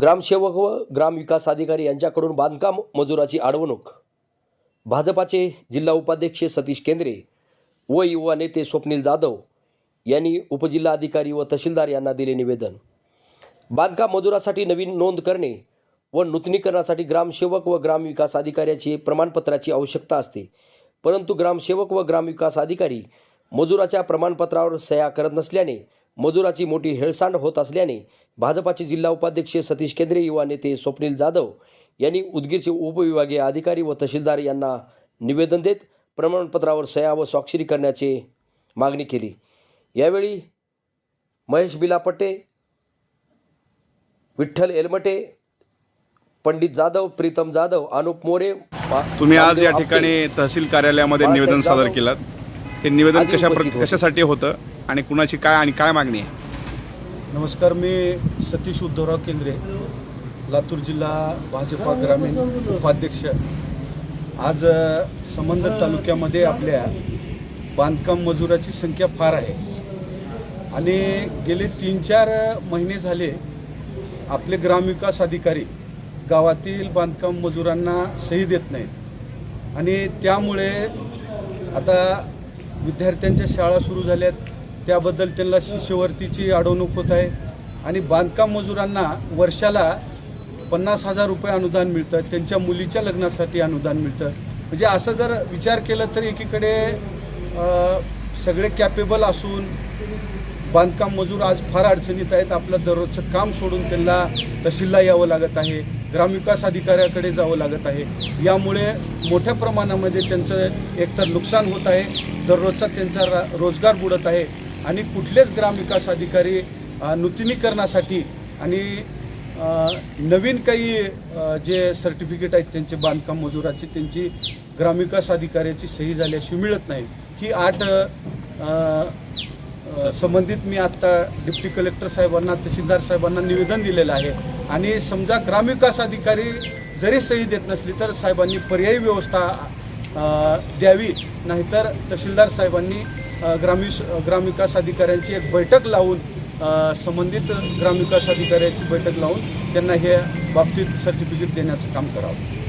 ग्रामसेवक व ग्रामविकास अधिकारी यांच्याकडून बांधकाम मजुराची अडवणूक भाजपाचे जिल्हा उपाध्यक्ष सतीश केंद्रे व युवा नेते स्वप्नील जाधव यांनी उपजिल्हाधिकारी व तहसीलदार यांना दिले निवेदन. बांधकाम मजुरासाठी नवीन नोंद करणे व नूतनीकरणासाठी ग्रामसेवक व ग्रामविकास अधिकाऱ्याची प्रमाणपत्राची आवश्यकता असते. परंतु ग्रामसेवक व ग्रामविकास अधिकारी मजुराच्या प्रमाणपत्रावर सह्या करत नसल्याने मजुराची मोठी हेळसांड होत असल्याने भाजपाचे जिल्हा उपाध्यक्ष सतीश केंद्रे युवा नेते स्वप्नील जाधव यांनी उदगीरचे उपविभागीय अधिकारी व तहसीलदार यांना निवेदन देत प्रमाणपत्रावर सह्या व स्वाक्षरी करण्याची मागणी केली. यावेळी महेश बिलापट्टे विठ्ठल एलमटे पंडित जाधव प्रीतम जाधव अनुप मोरे तुम्ही आज या ठिकाणी तहसील कार्यालयामध्ये निवेदन सादर केलं ते निवेदन कशा होते. कशासाठी होतं आणि कुणाची काय आणि काय मागणी आहे? नमस्कार मी सतीश उद्धवराव केंद्रे लातूर जिल्हा भाजपा ग्रामीण उपाध्यक्ष. आज अ, संबंधित तालुक्यामध्ये आपल्या बांधकाम मजुराची संख्या फार आहे. आणि गेले तीन चार महिने झाले आपले ग्रामविकास अधिकारी गावातील बांधकाम मजुरांना सही देत नाहीत. आणि त्यामुळे आता विद्यार्थ्यांच्या शाळा सुरू झाल्यात. त्याबद्दल त्यांना शिष्यवृत्तीची अडवणूक होत आहे. आणि बांधकाम मजुरांना वर्षाला पन्नास हजार रुपये अनुदान मिळतं. त्यांच्या मुलीच्या लग्नासाठी अनुदान मिळतं. म्हणजे असं जर विचार केला तर एकीकडे सगळे कॅपेबल असून बांधकाम मजूर आज फार अडचणीत आहेत. आपलं दररोजचं काम सोडून त्यांना तहसीलला यावं लागत आहे. ग्रामविकास अधिकाऱ्याकडे जावं लागत आहे. यामुळे मोठ्या प्रमाणामध्ये त्यांचं एकतर नुकसान होत आहे. दररोजचा त्यांचा रा रोजगार बुडत आहे. आणि कुठलेच ग्रामविकास अधिकारी नूतनीकरणासाठी आणि नवीन काही जे सर्टिफिकेट आहेत त्यांचे बांधकाम मजुराची त्यांची ग्रामविकास अधिकाऱ्याची सही झाल्याशिवाय मिळत नाही. ही आठ संबंधित मी आत्ता डिप्टी कलेक्टर साहेबांना तहसीलदार साहेबांना निवेदन दिलेलं आहे. आणि समजा ग्रामविकास अधिकारी जरी सही देत नसली तर साहेबांनी पर्यायी व्यवस्था द्यावी. नाहीतर तहसीलदार साहेबांनी ग्रामी ग्रामविकास अधिकाऱ्यांची एक बैठक लावून संबंधित ग्रामविकास अधिकाऱ्याची बैठक लावून त्यांना हे बाबतीत सर्टिफिकेट देण्याचं काम करावं.